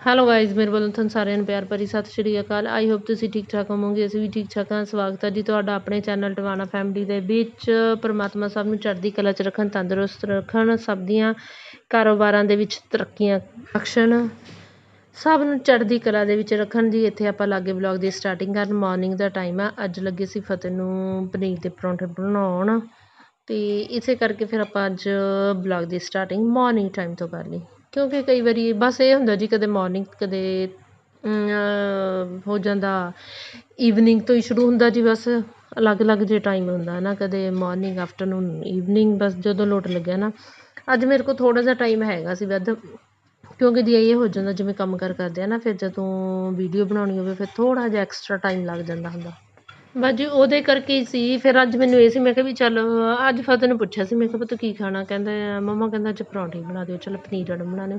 Hello guys ਮੇਰੇ ਵੱਲੋਂ ਤੁਹਾਨੂੰ ਸਾਰਿਆਂ ਨੂੰ ਪਿਆਰ ਭਰੀ ਸਤਿ ਸ਼੍ਰੀ ਅਕਾਲ। ਆਈ ਹੋਪ ਤੁਸੀਂ ਠੀਕ ਠਾਕ ਹੋਵੋਗੇ, ਅਸੀਂ ਵੀ ਠੀਕ ਠਾਕ ਹਾਂ। ਸਵਾਗਤ ਹੈ ਜੀ ਤੁਹਾਡਾ ਆਪਣੇ ਚੈਨਲ ਟਵਾਣਾ ਫੈਮਿਲੀ ਦੇ ਵਿੱਚ। ਪਰਮਾਤਮਾ ਸਭ ਨੂੰ ਚੜ੍ਹਦੀ ਕਲਾ 'ਚ ਰੱਖਣ, ਤੰਦਰੁਸਤ ਰੱਖਣ, ਸਭ ਦੀਆਂ ਕਾਰੋਬਾਰਾਂ ਦੇ ਵਿੱਚ ਤਰੱਕੀਆਂ ਬਖਸ਼ਣ, ਸਭ ਨੂੰ ਚੜ੍ਹਦੀ ਕਲਾ ਦੇ ਵਿੱਚ ਰੱਖਣ ਜੀ ਇੱਥੇ ਆਪਾਂ ਲਾਗੇ ਵਲੌਗ ਦੀ ਸਟਾਰਟਿੰਗ ਕਰਨ ਮਾਰਨਿੰਗ ਦਾ ਟਾਈਮ ਆ। ਅੱਜ ਲੱਗੇ ਸੀ ਫਤਿਹ ਨੂੰ ਪਨੀਰ ਦੇ ਪਰੌਂਠੇ ਬਣਾਉਣ। ਤੇ ਇਸੇ ਕਰਕੇ ਫਿਰ ਆਪਾਂ ਅੱਜ ਵਲੌਗ ਦੀ ਸਟਾਰਟਿੰਗ ਮਾਰਨਿੰਗ ਟਾਈਮ ਤੋਂ ਕਰ ਲਈ। ਕਿਉਂਕਿ ਕਈ ਵਾਰੀ ਬਸ ਇਹ ਹੁੰਦਾ ਜੀ ਕਦੇ ਮੋਰਨਿੰਗ ਕਦੇ ਹੋ ਜਾਂਦਾ ਈਵਨਿੰਗ ਤੋਂ ਹੀ ਸ਼ੁਰੂ ਹੁੰਦਾ ਜੀ ਬਸ, ਅਲੱਗ-ਅਲੱਗ ਜੇ ਟਾਈਮ ਹੁੰਦਾ ਹੈ ਨਾ, ਕਦੇ ਮੋਰਨਿੰਗ ਆਫਟਰਨੂਨ ਈਵਨਿੰਗ ਬਸ ਜਦੋਂ ਲੋਟ ਲੱਗਿਆ ਨਾ, ਅੱਜ ਮੇਰੇ ਕੋਲ ਥੋੜ੍ਹਾ ਜਿਹਾ ਟਾਈਮ ਹੈਗਾ ਸੀ ਵੱਧ, ਕਿਉਂਕਿ ਜੀ ਇਹ ਹੋ ਜਾਂਦਾ ਜਿਵੇਂ ਕੰਮ ਕਾਰ ਕਰਦੇ ਆ ਨਾ, ਫਿਰ ਜਦੋਂ ਵੀਡੀਓ ਬਣਾਉਣੀ ਹੋਵੇ, ਫਿਰ ਥੋੜ੍ਹਾ ਜਿਹਾ ਐਕਸਟਰਾ ਟਾਈਮ ਲੱਗ ਜਾਂਦਾ ਹੁੰਦਾ। ਬਸ ਜੀ, ਉਹਦੇ ਕਰਕੇ ਹੀ ਸੀ। ਫਿਰ ਅੱਜ ਮੈਨੂੰ ਇਹ ਸੀ, ਮੈਂ ਕਿਹਾ ਵੀ ਚੱਲ, ਅੱਜ ਫਤਿਹ ਨੂੰ ਪੁੱਛਿਆ ਸੀ, ਮੈਂ ਕਿਹਾ ਪੁੱਤ ਕੀ ਖਾਣਾ? ਕਹਿੰਦਾ, ਮੰਮਾ ਕਹਿੰਦਾ ਅੱਜ ਪਰੌਂਠੇ ਬਣਾ ਦਿਓ, ਚਲੋ ਪਨੀਰ ਵਾਲੇ ਬਣਾ ਲਿਓ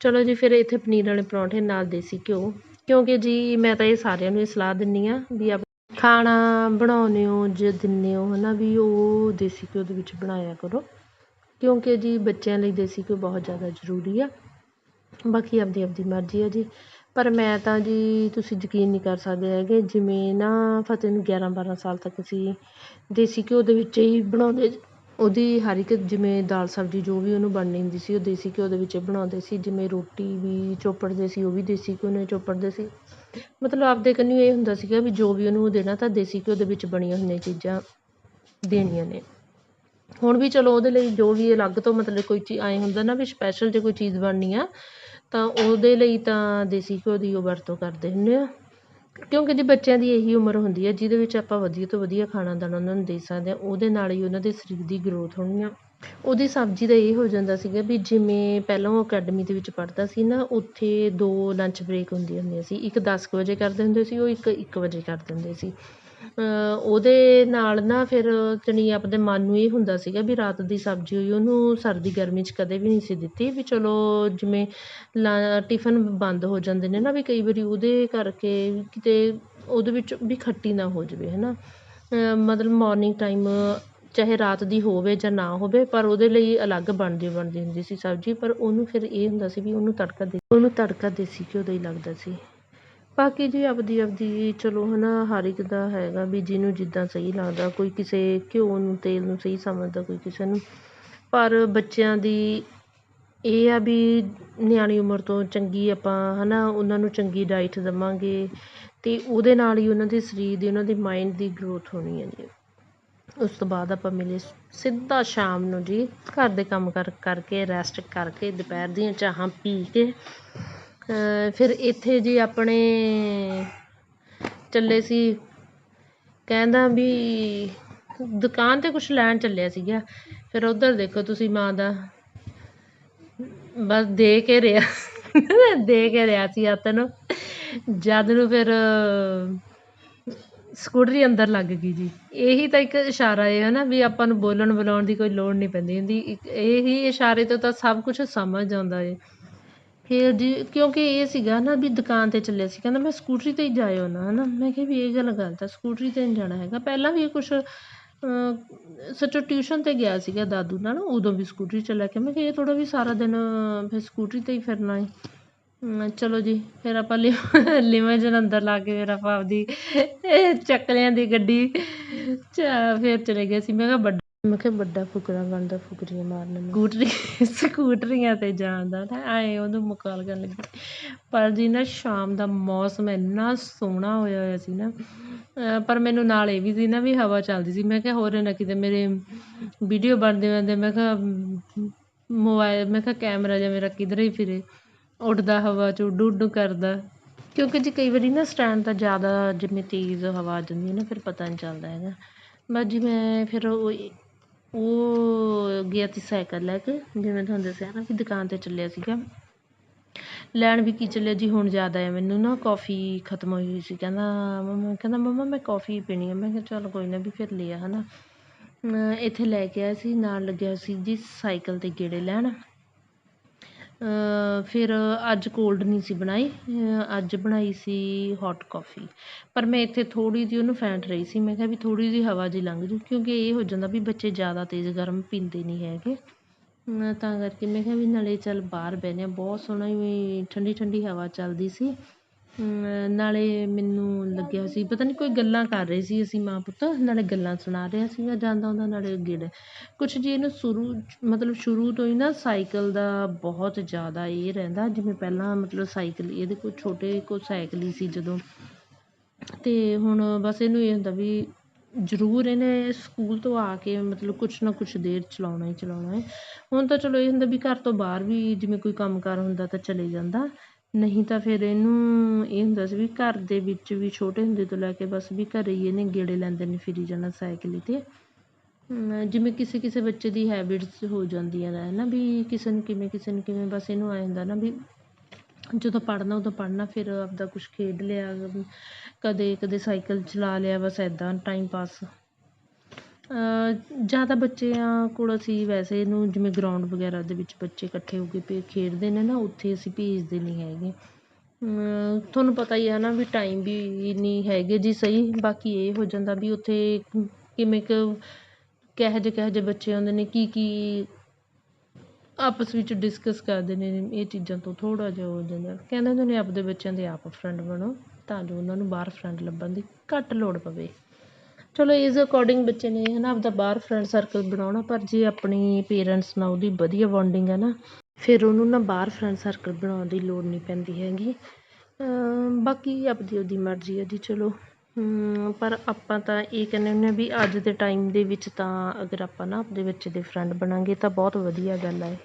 ਚਲੋ ਜੀ, ਫਿਰ ਇੱਥੇ ਪਨੀਰ ਵਾਲੇ ਪਰੌਂਠੇ ਨਾਲ ਦੇਸੀ ਘਿਓ। ਕਿਉਂਕਿ ਜੀ, ਮੈਂ ਤਾਂ ਇਹ ਸਾਰਿਆਂ ਨੂੰ ਇਹ ਸਲਾਹ ਦਿੰਦੀ ਹਾਂ ਵੀ ਆਪ ਖਾਣਾ ਬਣਾਉਂਦੇ ਹੋ ਜੇ ਦਿੰਦੇ ਹੋ ਹੈ ਨਾ ਵੀ ਉਹ ਦੇਸੀ ਘਿਓ ਦੇ ਵਿੱਚ ਬਣਾਇਆ ਕਰੋ। ਕਿਉਂਕਿ ਜੀ, ਬੱਚਿਆਂ ਲਈ ਦੇਸੀ ਘਿਓ ਬਹੁਤ ਜ਼ਿਆਦਾ ਜ਼ਰੂਰੀ ਆ। ਬਾਕੀ ਆਪਦੀ ਆਪਦੀ ਮਰਜ਼ੀ ਆ ਜੀ। ਪਰ ਮੈਂ ਤਾਂ ਜੀ ਤੁਸੀਂ ਯਕੀਨ ਨਹੀਂ ਕਰ ਸਕਦੇ ਹੈਗੇ, ਜਿਵੇਂ ਨਾ ਫਤਿਹ ਨੂੰ 11 12 ਸਾਲ ਤੱਕ ਅਸੀਂ ਦੇਸੀ ਘਿਓ ਦੇ ਵਿੱਚ ਹੀ ਬਣਾਉਂਦੇ ਉਹਦੀ ਹਰ ਇੱਕ ਜਿਵੇਂ ਦਾਲ ਸਬਜ਼ੀ ਜੋ ਵੀ ਉਹਨੂੰ ਬਣਨੀ ਹੁੰਦੀ ਸੀ, ਉਹ ਦੇਸੀ ਘਿਓ ਦੇ ਵਿੱਚ ਬਣਾਉਂਦੇ ਸੀ। ਜਿਵੇਂ ਰੋਟੀ ਵੀ ਚੋਪੜਦੇ ਸੀ, ਉਹ ਵੀ ਦੇਸੀ ਘਿਓ ਨਾਲ ਚੋਪੜਦੇ ਸੀ। ਮਤਲਬ ਆਪਦੇ ਕੰਨੀ ਇਹ ਹੁੰਦਾ ਸੀਗਾ ਵੀ ਜੋ ਵੀ ਉਹਨੂੰ ਦੇਣਾ ਤਾਂ ਦੇਸੀ ਘਿਓ ਦੇ ਵਿੱਚ ਬਣੀਆਂ ਹੋਈਆਂ ਚੀਜ਼ਾਂ ਦੇਣੀਆਂ ਨੇ। ਹੁਣ ਵੀ ਚਲੋ ਉਹਦੇ ਲਈ ਜੋ ਵੀ ਅਲੱਗ ਤੋਂ ਮਤਲਬ ਕੋਈ ਚੀਜ਼ ਐਂ ਹੁੰਦਾ ਨਾ ਵੀ ਸਪੈਸ਼ਲ ਜੇ ਕੋਈ ਚੀਜ਼ ਬਣਨੀ ਆ ਤਾਂ ਉਹਦੇ ਲਈ ਤਾਂ ਦੇਸੀ ਘਿਓ ਦੀ ਉਹ ਵਰਤੋਂ ਕਰਦੇ ਹੁੰਦੇ ਹਾਂ ਕਿਉਂਕਿ ਜੀ ਬੱਚਿਆਂ ਦੀ ਇਹੀ ਉਮਰ ਹੁੰਦੀ ਹੈ ਜਿਹਦੇ ਵਿੱਚ ਆਪਾਂ ਵਧੀਆ ਤੋਂ ਵਧੀਆ ਖਾਣਾ ਦਾਣਾ ਉਹਨਾਂ ਨੂੰ ਦੇ ਸਕਦੇ ਹਾਂ ਉਹਦੇ ਨਾਲ ਹੀ ਉਹਨਾਂ ਦੇ ਸਰੀਰ ਦੀ ਗਰੋਥ ਹੋਣੀ ਆ। ਉਹਦੀ ਸਬਜ਼ੀ ਦਾ ਇਹ ਹੋ ਜਾਂਦਾ ਸੀਗਾ ਵੀ ਜਿਵੇਂ ਪਹਿਲਾਂ ਉਹ ਅਕੈਡਮੀ ਦੇ ਵਿੱਚ ਪੜ੍ਹਦਾ ਸੀ ਨਾ, ਉੱਥੇ ਦੋ ਲੰਚ ਬ੍ਰੇਕ ਹੁੰਦੀਆਂ ਹੁੰਦੀਆਂ ਸੀ। ਇੱਕ ਦਸ ਕੁ ਵਜੇ ਕਰਦੇ ਹੁੰਦੇ ਸੀ, ਉਹ ਇੱਕ ਇੱਕ ਵਜੇ ਕਰਦੇ ਹੁੰਦੇ ਸੀ। ਉਹਦੇ ਨਾਲ ਨਾ ਫਿਰ ਜਾਣੀ ਆਪਦੇ ਮਨ ਨੂੰ ਇਹ ਹੁੰਦਾ ਸੀਗਾ ਵੀ ਰਾਤ ਦੀ ਸਬਜ਼ੀ ਹੋਈ, ਉਹਨੂੰ ਸਰਦੀ ਗਰਮੀ 'ਚ ਕਦੇ ਵੀ ਨਹੀਂ ਸੀ ਦਿੱਤੀ ਵੀ ਚਲੋ ਜਿਵੇਂ ਲਾ, ਟਿਫਨ ਬੰਦ ਹੋ ਜਾਂਦੇ ਨੇ ਨਾ ਵੀ ਕਈ ਵਾਰੀ ਉਹਦੇ ਕਰਕੇ ਕਿਤੇ ਉਹਦੇ ਵਿੱਚ ਵੀ ਖੱਟੀ ਨਾ ਹੋ ਜਾਵੇ ਹੈ ਨਾ ਮਤਲਬ ਮੋਰਨਿੰਗ ਟਾਈਮ ਚਾਹੇ ਰਾਤ ਦੀ ਹੋਵੇ ਜਾਂ ਨਾ ਹੋਵੇ, ਪਰ ਉਹਦੇ ਲਈ ਅਲੱਗ ਬਣਦੀ ਬਣਦੀ ਹੁੰਦੀ ਸੀ ਸਬਜ਼ੀ, ਪਰ ਉਹਨੂੰ ਫਿਰ ਇਹ ਹੁੰਦਾ ਸੀ ਵੀ ਉਹਨੂੰ ਤੜਕਾ ਦੇ, ਉਹਨੂੰ ਤੜਕਾ ਦੇਸੀ ਘਿਓ ਦਾ ਹੀ ਲੱਗਦਾ ਸੀ। ਬਾਕੀ ਜੀ ਆਪਦੀ ਆਪਦੀ ਚਲੋ ਹੈ ਨਾ ਹਰ ਇੱਕ ਦਾ ਹੈਗਾ ਵੀ ਜਿਹਨੂੰ ਜਿੱਦਾਂ ਸਹੀ ਲੱਗਦਾ, ਕੋਈ ਕਿਸੇ ਘਿਓ ਨੂੰ, ਤੇਲ ਨੂੰ ਸਹੀ ਸਮਝਦਾ, ਕੋਈ ਕਿਸੇ ਨੂੰ। ਪਰ ਬੱਚਿਆਂ ਦੀ ਇਹ ਆ ਵੀ ਨਿਆਣੀ ਉਮਰ ਤੋਂ ਚੰਗੀ ਆਪਾਂ ਹੈ ਨਾ ਉਹਨਾਂ ਨੂੰ ਚੰਗੀ ਡਾਇਟ ਦੇਵਾਂਗੇ ਅਤੇ ਉਹਦੇ ਨਾਲ ਹੀ ਉਹਨਾਂ ਦੇ ਸਰੀਰ ਦੀ, ਉਹਨਾਂ ਦੇ ਮਾਇੰਡ ਦੀ ਗਰੋਥ ਹੋਣੀ ਹੈ ਜੀ। ਉਸ ਤੋਂ ਬਾਅਦ ਆਪਾਂ ਮਿਲੇ ਸਿੱਧਾ ਸ਼ਾਮ ਨੂੰ ਜੀ, ਘਰ ਦੇ ਕੰਮ ਕਰ, ਕਰਕੇ ਰੈਸਟ ਕਰਕੇ ਦੁਪਹਿਰ ਦੀਆਂ ਚਾਹਾਂ ਪੀ ਕੇ। ਫਿਰ ਇੱਥੇ ਜੀ ਆਪਣੇ ਚੱਲੇ ਸੀ। ਕਹਿੰਦਾ ਵੀ ਦੁਕਾਨ 'ਤੇ ਕੁਛ ਲੈਣ ਚੱਲਿਆ ਸੀਗਾ। ਫਿਰ ਉੱਧਰ ਦੇਖੋ ਤੁਸੀਂ ਮਾਂ ਦਾ। ਬਸ ਦੇ ਕੇ ਰਿਹਾ। ਦੇ ਕੇ ਰਿਹਾ ਸੀ ਹੱਥ ਨੂੰ। ਜਦ ਨੂੰ ਫਿਰ ਸਕੂਟਰੀ ਅੰਦਰ ਲੱਗ ਗਈ ਜੀ। ਇਹੀ ਤਾਂ ਇੱਕ ਇਸ਼ਾਰਾ ਹੈ ਨਾ ਵੀ ਆਪਾਂ ਨੂੰ ਬੋਲਣ ਬੁਲਾਉਣ ਦੀ ਕੋਈ ਲੋੜ ਨਹੀਂ ਪੈਂਦੀ ਹੁੰਦੀ। ਇੱਕ ਇਹੀ ਇਸ਼ਾਰੇ ਤੋਂ ਤਾਂ ਸਭ ਕੁਝ ਸਮਝ ਆਉਂਦਾ ਹੈ ਫਿਰ ਜੀ, ਕਿਉਂਕਿ ਇਹ ਸੀਗਾ ਨਾ ਵੀ ਦੁਕਾਨ 'ਤੇ ਚੱਲਿਆ ਸੀ। ਕਹਿੰਦਾ ਮੈਂ ਸਕੂਟਰੀ 'ਤੇ ਹੀ ਜਾਇਓ ਨਾ ਹੈ ਨਾ ਮੈਂ ਕਿਹਾ ਵੀ ਇਹ ਗੱਲ ਗਲਤ ਆ ਸਕੂਟਰੀ 'ਤੇ ਨਹੀਂ ਜਾਣਾ ਹੈਗਾ। ਪਹਿਲਾਂ ਵੀ ਇਹ ਕੁਛ ਸੱਚੋ ਟਿਊਸ਼ਨ 'ਤੇ ਗਿਆ ਸੀਗਾ ਦਾਦੂ ਨਾਲ, ਉਦੋਂ ਵੀ ਸਕੂਟਰੀ ਚਲਾ ਕੇ। ਮੈਂ ਕਿਹਾ ਇਹ ਥੋੜ੍ਹਾ ਵੀ ਸਾਰਾ ਦਿਨ ਫਿਰ ਸਕੂਟਰੀ 'ਤੇ ਹੀ ਫਿਰਨਾ ਹੈ ਚਲੋ ਜੀ, ਫਿਰ ਆਪਾਂ ਲਿ ਲਿਮੋਜਨ ਜਲੰਧਰ ਲਾ ਕੇ ਫਿਰ ਆਪਾਂ ਆਪਦੀ ਚੱਕਲਿਆਂ ਦੀ ਗੱਡੀ। 'ਚ, ਫਿਰ ਚਲੇ ਗਏ ਸੀ। ਮੈਂ ਕਿਹਾ ਵੱਡਾ ਮੈਂ ਕਿਹਾ ਵੱਡਾ ਫੁਕਰਾ ਬਣਦਾ, ਫੁਕਰੀਆਂ ਮਾਰਨ ਨੂੰ। ਸਕੂਟਰੀਆਂ 'ਤੇ ਜਾਣ ਦਾ ਨਾ ਐਂ ਉਹਨੂੰ ਮੁਕਾਲ ਕਰਨ ਲੱਗੀ। ਪਰ ਜੀ ਨਾ ਸ਼ਾਮ ਦਾ ਮੌਸਮ ਇੰਨਾ ਸੋਹਣਾ ਹੋਇਆ ਹੋਇਆ ਸੀ ਨਾ ਪਰ ਮੈਨੂੰ ਨਾਲ ਇਹ ਵੀ ਸੀ ਨਾ ਵੀ ਹਵਾ ਚੱਲਦੀ ਸੀ। ਮੈਂ ਕਿਹਾ ਹੋਰ ਨਾ ਕਿਤੇ ਮੇਰੇ ਵੀਡੀਓ ਬਣਦੇ ਬਣਦੇ ਮੈਂ ਕਿਹਾ ਮੋਬਾਈਲ ਮੈਂ ਕਿਹਾ ਕੈਮਰਾ ਜਿਹਾ ਮੇਰਾ ਕਿਧਰੇ ਹੀ ਫਿਰੇ। ਉੱਡਦਾ ਹਵਾ 'ਚ, ਉੱਡੂ ਉੱਡੂ ਕਰਦਾ। ਕਿਉਂਕਿ ਜੇ ਕਈ ਵਾਰੀ ਨਾ ਸਟੈਂਡ ਤਾਂ ਜ਼ਿਆਦਾ ਜਿਵੇਂ ਤੇਜ਼ ਹਵਾ ਆ ਜਾਂਦੀ ਹੈ ਨਾ, ਫਿਰ ਪਤਾ ਨਹੀਂ ਚੱਲਦਾ ਹੈਗਾ। ਬਸ ਜੀ ਮੈਂ ਫਿਰ ਉਹ ਉਹ ਗਿਆ ਸੀ ਸਾਈਕਲ ਲੈ ਕੇ, ਜਿਵੇਂ ਤੁਹਾਨੂੰ ਦੱਸਿਆ ਨਾ ਵੀ ਦੁਕਾਨ 'ਤੇ ਚੱਲਿਆ ਸੀਗਾ। ਲੈਣ ਵੀ ਕੀ ਚੱਲਿਆ ਜੀ, ਹੁਣ ਯਾਦ ਆਇਆ ਮੈਨੂੰ ਨਾ ਕੌਫੀ ਖਤਮ ਹੋਈ ਹੋਈ ਸੀ। ਕਹਿੰਦਾ, ਮੰਮਾ ਕਹਿੰਦਾ, ਮੰਮਾ, ਮੈਂ ਕੌਫੀ ਪੀਣੀ ਹੈ ਮੈਂ ਕਿਹਾ, ਚੱਲ ਕੋਈ ਨਾ ਵੀ ਫਿਰ ਲਿਆ ਹੈ ਨਾ ਇੱਥੇ ਲੈ ਕੇ ਆਇਆ ਸੀ, ਨਾਲ ਲੱਗਿਆ ਸੀ ਜੀ ਸਾਈਕਲ 'ਤੇ ਗੇੜੇ ਲੈਣ। ਫਿਰ ਅੱਜ ਕੋਲਡ ਨਹੀਂ ਸੀ ਬਣਾਈ ਅੱਜ ਬਣਾਈ ਸੀ ਹੌਟ ਕੌਫੀ ਪਰ ਮੈਂ ਇੱਥੇ ਥੋੜ੍ਹੀ ਜਿਹੀ ਉਹਨੂੰ ਫੈਂਟ ਰਹੀ ਸੀ, ਮੈਂ ਕਿਹਾ ਵੀ ਥੋੜ੍ਹੀ ਜਿਹੀ ਹਵਾ ਜਿਹੀ ਲੰਘ ਜੂ, ਕਿਉਂਕਿ ਇਹ ਹੋ ਜਾਂਦਾ ਵੀ ਬੱਚੇ ਜ਼ਿਆਦਾ ਤੇਜ਼ ਗਰਮ ਪੀਂਦੇ ਨਹੀਂ ਹੈਗੇ। ਤਾਂ ਕਰਕੇ ਮੈਂ ਕਿਹਾ ਵੀ ਨਾਲੇ ਚੱਲ ਬਾਹਰ ਬਹਿੰਦੇ ਹਾਂ, ਬਹੁਤ ਸੋਹਣਾ ਵੀ ਠੰਡੀ ਠੰਡੀ ਹਵਾ ਚੱਲਦੀ ਸੀ। ਨਾਲੇ ਮੈਨੂੰ ਲੱਗਿਆ ਸੀ, ਪਤਾ ਨਹੀਂ ਕੋਈ ਗੱਲਾਂ ਕਰ ਰਹੇ ਸੀ ਅਸੀਂ ਮਾਂ ਪੁੱਤ, ਨਾਲੇ ਗੱਲਾਂ ਸੁਣਾ ਰਿਹਾ ਸੀਗਾ ਜਾਂਦਾ ਆਉਂਦਾ ਨਾਲੇ ਗੇੜਾ। ਕੁਛ ਜੀ ਇਹਨੂੰ ਸ਼ੁਰੂ, ਮਤਲਬ ਸ਼ੁਰੂ ਤੋਂ ਹੀ ਨਾ ਸਾਈਕਲ ਦਾ ਬਹੁਤ ਜ਼ਿਆਦਾ ਇਹ ਰਹਿੰਦਾ, ਜਿਵੇਂ ਪਹਿਲਾਂ ਮਤਲਬ ਸਾਈਕਲ, ਇਹਦੇ ਕੋਲ ਛੋਟੇ ਕੋਲ ਸਾਈਕਲ ਹੀ ਸੀ ਜਦੋਂ। ਅਤੇ ਹੁਣ ਬਸ ਇਹਨੂੰ ਇਹ ਹੁੰਦਾ ਵੀ ਜ਼ਰੂਰ ਇਹਨੇ ਸਕੂਲ ਤੋਂ ਆ ਕੇ ਮਤਲਬ ਕੁਛ ਨਾ ਕੁਛ ਦੇਰ ਚਲਾਉਣਾ ਹੀ ਚਲਾਉਣਾ ਹੈ। ਹੁਣ ਤਾਂ ਚਲੋ ਇਹ ਹੁੰਦਾ ਵੀ ਘਰ ਤੋਂ ਬਾਹਰ ਵੀ ਜਿਵੇਂ ਕੋਈ ਕੰਮ ਕਾਰ ਹੁੰਦਾ ਤਾਂ ਚਲੇ ਜਾਂਦਾ। ਨਹੀਂ ਤਾਂ ਫਿਰ ਇਹਨੂੰ ਇਹ ਹੁੰਦਾ ਸੀ ਵੀ ਘਰ ਦੇ ਵਿੱਚ ਵੀ ਛੋਟੇ ਹੁੰਦੇ ਤੋਂ ਲੈ ਕੇ ਬਸ ਵੀ ਘਰੇ ਹੀ ਇਹਨੇ ਗੇੜੇ ਲੈਂਦੇ ਨੇ ਫਿਰੀ ਜਾਣਾ ਸਾਈਕਲ 'ਤੇ। ਜਿਵੇਂ ਕਿਸੇ ਕਿਸੇ ਬੱਚੇ ਦੀ ਹੈਬਿਟਸ ਹੋ ਜਾਂਦੀਆਂ ਨੇ ਨਾ ਵੀ ਕਿਸੇ ਨੂੰ ਕਿਵੇਂ ਕਿਸੇ ਨੂੰ ਕਿਵੇਂ ਬਸ ਇਹਨੂੰ ਐਂ ਹੁੰਦਾ ਨਾ ਵੀ ਜਦੋਂ ਪੜ੍ਹਨਾ ਉਦੋਂ ਪੜ੍ਹਨਾ, ਫਿਰ ਆਪਦਾ ਕੁਛ ਖੇਡ ਲਿਆ, ਕਦੇ ਕਦੇ ਸਾਈਕਲ ਚਲਾ ਲਿਆ, ਬਸ ਇੱਦਾਂ ਟਾਈਮ ਪਾਸ ਜਾਂ ਤਾਂ ਬੱਚਿਆਂ ਕੋਲ ਅਸੀਂ ਵੈਸੇ ਇਹਨੂੰ ਜਿਵੇਂ ਗਰਾਊਂਡ ਵਗੈਰਾ ਦੇ ਵਿੱਚ ਬੱਚੇ ਇਕੱਠੇ ਹੋ ਕੇ ਪੇ ਖੇਡਦੇ ਨੇ ਨਾ, ਉੱਥੇ ਅਸੀਂ ਭੇਜਦੇ ਨਹੀਂ ਹੈਗੇ। ਤੁਹਾਨੂੰ ਪਤਾ ਹੀ ਹੈ ਨਾ ਵੀ ਟਾਈਮ ਵੀ ਨਹੀਂ ਹੈਗੇ ਜੀ ਸਹੀ, ਬਾਕੀ ਇਹ ਹੋ ਜਾਂਦਾ ਵੀ ਉੱਥੇ ਕਿਵੇਂ ਕੁ ਕਿਹੋ ਜਿਹੇ ਕਿਹੋ ਜਿਹੇ ਬੱਚੇ ਆਉਂਦੇ ਨੇ, ਕੀ ਕੀ ਆਪਸ ਵਿੱਚ ਡਿਸਕਸ ਕਰਦੇ ਨੇ, ਇਹ ਚੀਜ਼ਾਂ ਤੋਂ ਥੋੜ੍ਹਾ ਜਿਹਾ ਹੋ ਜਾਂਦਾ। ਕਹਿੰਦੇ ਹੁੰਦੇ ਨੇ, ਆਪਦੇ ਬੱਚਿਆਂ ਦੇ ਆਪ ਫਰੈਂਡ ਬਣੋ ਤਾਂ ਜੋ ਉਹਨਾਂ ਨੂੰ ਬਾਹਰ ਫਰੈਂਡ ਲੱਭਣ ਦੀ ਘੱਟ ਲੋੜ ਪਵੇ। ਚਲੋ ਏਜ ਅਕੋਰਡਿੰਗ ਬੱਚੇ ਨੇ ਹੈ ਨਾ ਆਪਦਾ ਬਾਹਰ ਫਰੈਂਡ ਸਰਕਲ ਬਣਾਉਣਾ, ਪਰ ਜੇ ਆਪਣੀ ਪੇਰੈਂਟਸ ਨਾਲ ਉਹਦੀ ਵਧੀਆ ਬੌਂਡਿੰਗ ਹੈ ਨਾ, ਫਿਰ ਉਹਨੂੰ ਨਾ ਬਾਹਰ ਫਰੈਂਡ ਸਰਕਲ ਬਣਾਉਣ ਦੀ ਲੋੜ ਨਹੀਂ ਪੈਂਦੀ ਹੈਗੀ। ਬਾਕੀ ਆਪਦੀ ਉਹਦੀ ਮਰਜ਼ੀ ਹੈ ਜੀ, ਚਲੋ। ਪਰ ਆਪਾਂ ਤਾਂ ਇਹ ਕਹਿੰਦੇ ਹੁੰਦੇ ਹਾਂ ਵੀ ਅੱਜ ਦੇ ਟਾਈਮ ਦੇ ਵਿੱਚ ਤਾਂ ਅਗਰ ਆਪਾਂ ਨਾ ਆਪਦੇ ਬੱਚੇ ਦੇ ਫਰੈਂਡ ਬਣਾਂਗੇ ਤਾਂ ਬਹੁਤ ਵਧੀਆ ਗੱਲ ਹੈ।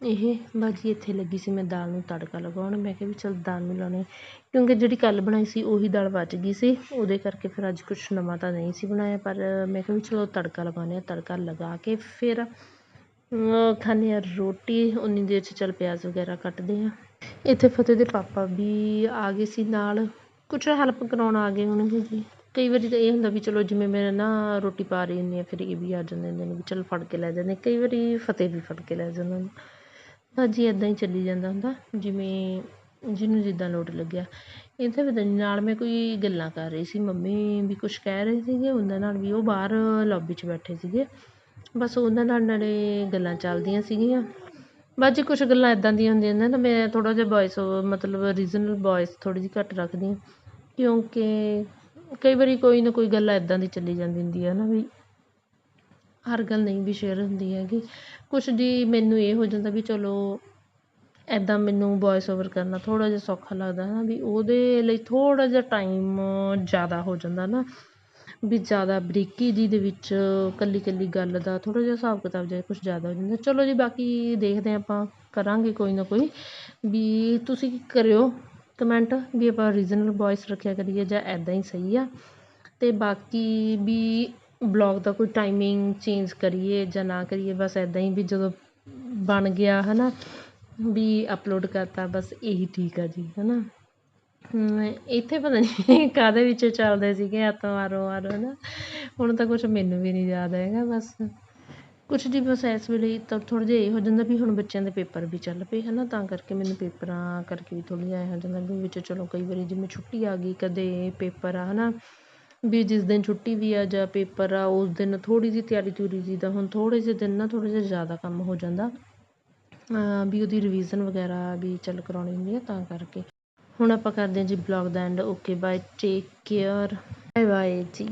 ਇਹ ਬਾਜੀ ਇੱਥੇ ਲੱਗੀ ਸੀ ਮੈਂ ਦਾਲ ਨੂੰ ਤੜਕਾ ਲਗਾਉਣ। ਮੈਂ ਕਿਹਾ ਵੀ ਚੱਲ ਦਾਲ ਨੂੰ ਲਾਉਣੇ। ਕਿਉਂਕਿ ਜਿਹੜੀ ਕੱਲ੍ਹ ਬਣਾਈ ਸੀ ਉਹੀ ਦਾਲ ਬਚ ਗਈ ਸੀ। ਉਹਦੇ ਕਰਕੇ ਫਿਰ ਅੱਜ ਕੁਛ ਨਵਾਂ ਤਾਂ ਨਹੀਂ ਸੀ ਬਣਾਇਆ। ਪਰ ਮੈਂ ਕਿਹਾ ਵੀ ਚਲੋ ਤੜਕਾ ਲਗਾਉਂਦੇ ਹਾਂ। ਤੜਕਾ ਲਗਾ ਕੇ ਫਿਰ ਖਾਂਦੇ ਹਾਂ ਰੋਟੀ। ਉਨੀ ਦੇਰ 'ਚ ਚੱਲ ਪਿਆਜ਼ ਵਗੈਰਾ ਕੱਟਦੇ ਹਾਂ। ਇੱਥੇ ਫਤਿਹ ਦੇ ਪਾਪਾ ਵੀ ਆ ਗਏ ਸੀ ਨਾਲ। ਕੁਛ ਹੈਲਪ ਕਰਾਉਣ ਆ ਗਏ ਹੋਣਗੇ ਜੀ। ਕਈ ਵਾਰੀ ਤਾਂ ਇਹ ਹੁੰਦਾ ਵੀ ਚਲੋ ਜਿਵੇਂ ਮੈਂ ਨਾ ਰੋਟੀ ਪਾ ਰਹੀ ਹੁੰਦੀ ਹਾਂ, ਫਿਰ ਇਹ ਵੀ ਆ ਜਾਂਦੇ ਹੁੰਦੇ ਨੇ ਵੀ ਚਲ ਫੜ ਕੇ ਲੈ ਜਾਂਦੇ। ਕਈ ਵਾਰੀ ਫਤਿਹ ਵੀ ਫੜ ਕੇ ਲੈ ਜਾਂਦਾ ਹਾਂਜੀ ਇੱਦਾਂ ਹੀ ਚੱਲੀ ਜਾਂਦਾ ਹੁੰਦਾ, ਜਿਵੇਂ ਜਿਹਨੂੰ ਜਿੱਦਾਂ ਲੋਟ ਲੱਗਿਆ। ਇੱਥੇ ਪਤਾ ਨਹੀਂ ਨਾਲ ਮੈਂ ਕੋਈ ਗੱਲਾਂ ਕਰ ਰਹੀ ਸੀ, ਮੰਮੀ ਵੀ ਕੁਛ ਕਹਿ ਰਹੇ ਸੀਗੇ, ਉਹਨਾਂ ਨਾਲ ਵੀ ਉਹ ਬਾਹਰ ਲੋਬੀ 'ਚ ਬੈਠੇ ਸੀਗੇ। ਬਸ ਉਹਨਾਂ ਨਾਲ ਨਾਲੇ ਗੱਲਾਂ ਚੱਲਦੀਆਂ ਸੀਗੀਆਂ। ਬਾਅਦ ਜੀ ਕੁਛ ਗੱਲਾਂ ਇੱਦਾਂ ਦੀਆਂ ਹੁੰਦੀਆਂ ਨੇ ਨਾ ਮੈਂ ਥੋੜ੍ਹਾ ਜਿਹਾ ਵੋਇਸ ਮਤਲਬ ਰੀਜਨਲ ਵੋਇਸ ਥੋੜ੍ਹੀ ਜਿਹੀ ਘੱਟ ਰੱਖਦੀ ਹਾਂ। ਕਿਉਂਕਿ ਕਈ ਵਾਰੀ ਕੋਈ ਨਾ ਕੋਈ ਗੱਲ ਇੱਦਾਂ ਦੀ ਚੱਲੀ ਜਾਂਦੀ ਹੁੰਦੀ ਹੈ ਨਾ ਵੀ ਹਰ ਗੱਲ ਨਹੀਂ ਵੀ ਸ਼ੇਅਰ ਹੁੰਦੀ ਹੈਗੀ। ਕੁਛ ਜੀ ਮੈਨੂੰ ਇਹ ਹੋ ਜਾਂਦਾ ਵੀ ਚਲੋ ਇੱਦਾਂ ਮੈਨੂੰ ਵੋਇਸ ਓਵਰ ਕਰਨਾ ਥੋੜ੍ਹਾ ਜਿਹਾ ਸੌਖਾ ਲੱਗਦਾ ਹੈ ਨਾ ਵੀ ਉਹਦੇ ਲਈ ਥੋੜ੍ਹਾ ਜਿਹਾ ਟਾਈਮ ਜ਼ਿਆਦਾ ਹੋ ਜਾਂਦਾ ਨਾ। ਵੀ ਜ਼ਿਆਦਾ ਬਰੀਕੀ ਜੀ ਦੇ ਵਿੱਚ ਇਕੱਲੀ ਇਕੱਲੀ ਗੱਲ ਦਾ ਥੋੜ੍ਹਾ ਜਿਹਾ ਹਿਸਾਬ ਕਿਤਾਬ ਜਿਹਾ ਕੁਛ ਜ਼ਿਆਦਾ ਹੋ ਜਾਂਦਾ। ਚਲੋ ਜੀ ਬਾਕੀ ਦੇਖਦੇ ਹਾਂ ਆਪਾਂ, ਕਰਾਂਗੇ ਕੋਈ ਨਾ ਕੋਈ। ਵੀ ਤੁਸੀਂ ਕਰਿਓ ਕਮੈਂਟ ਵੀ ਆਪਾਂ ਰੀਜਨਲ ਵੋਇਸ ਰੱਖਿਆ ਕਰੀਏ ਜਾਂ ਇੱਦਾਂ ਹੀ ਸਹੀ ਆ। ਅਤੇ ਬਾਕੀ ਵੀ ਬਲੋਗ ਦਾ ਕੋਈ ਟਾਈਮਿੰਗ ਚੇਂਜ ਕਰੀਏ ਜਾਂ ਨਾ ਕਰੀਏ, ਬਸ ਇੱਦਾਂ ਹੀ ਵੀ ਜਦੋਂ ਬਣ ਗਿਆ ਹੈ ਨਾ ਵੀ ਅਪਲੋਡ ਕਰਤਾ, ਬਸ ਇਹੀ ਠੀਕ ਆ ਜੀ ਹੈ ਨਾ ਇੱਥੇ ਪਤਾ ਨਹੀਂ ਕਾਹਦੇ ਵਿੱਚ ਚੱਲਦੇ ਸੀਗੇ ਐਤਵਾਰ ਆਰੋ ਹੈ ਨਾ ਹੁਣ ਤਾਂ ਕੁਛ ਮੈਨੂੰ ਵੀ ਨਹੀਂ ਯਾਦ ਹੈਗਾ, ਬਸ। ਕੁਛ ਜੀ ਬਸ ਇਸ ਵੇਲੇ ਤਾਂ ਥੋੜ੍ਹਾ ਜਿਹਾ ਇਹ ਹੋ ਜਾਂਦਾ ਵੀ ਹੁਣ ਬੱਚਿਆਂ ਦੇ ਪੇਪਰ ਵੀ ਚੱਲ ਪਏ ਹੈ ਨਾ ਤਾਂ ਕਰਕੇ ਮੈਨੂੰ ਪੇਪਰਾਂ ਕਰਕੇ ਵੀ ਥੋੜ੍ਹਾ ਜਿਹਾ ਐਂ ਹੋ ਜਾਂਦਾ ਵੀ ਵਿੱਚ ਚਲੋ ਕਈ ਵਾਰੀ ਜਿਵੇਂ ਛੁੱਟੀ ਆ ਗਈ ਕਦੇ ਪੇਪਰ ਆ ਹੈ ਨਾ ਵੀ ਜਿਸ ਦਿਨ ਛੁੱਟੀ ਵੀ ਆ ਜਾਂ ਪੇਪਰ ਆ, ਉਸ ਦਿਨ ਥੋੜ੍ਹੀ ਜਿਹੀ ਤਿਆਰੀ ਤਿਊਰੀ ਜੀ ਦਾ ਹੁਣ ਥੋੜ੍ਹੇ ਜਿਹੇ ਦਿਨ ਨਾ ਥੋੜ੍ਹਾ ਜਿਹਾ ਜ਼ਿਆਦਾ ਕੰਮ ਹੋ ਜਾਂਦਾ। ਵੀ ਉਹਦੀ ਰਿਵੀਜ਼ਨ ਵਗੈਰਾ ਵੀ ਚੱਲ ਕਰਵਾਉਣੀ ਹੁੰਦੀ ਆ ਤਾਂ ਕਰਕੇ। ਹੁਣ ਆਪਾਂ ਕਰਦੇ ਹਾਂ ਜੀ ਬਲੌਗ ਦਾ end okay bye take care bye bye ਜੀ।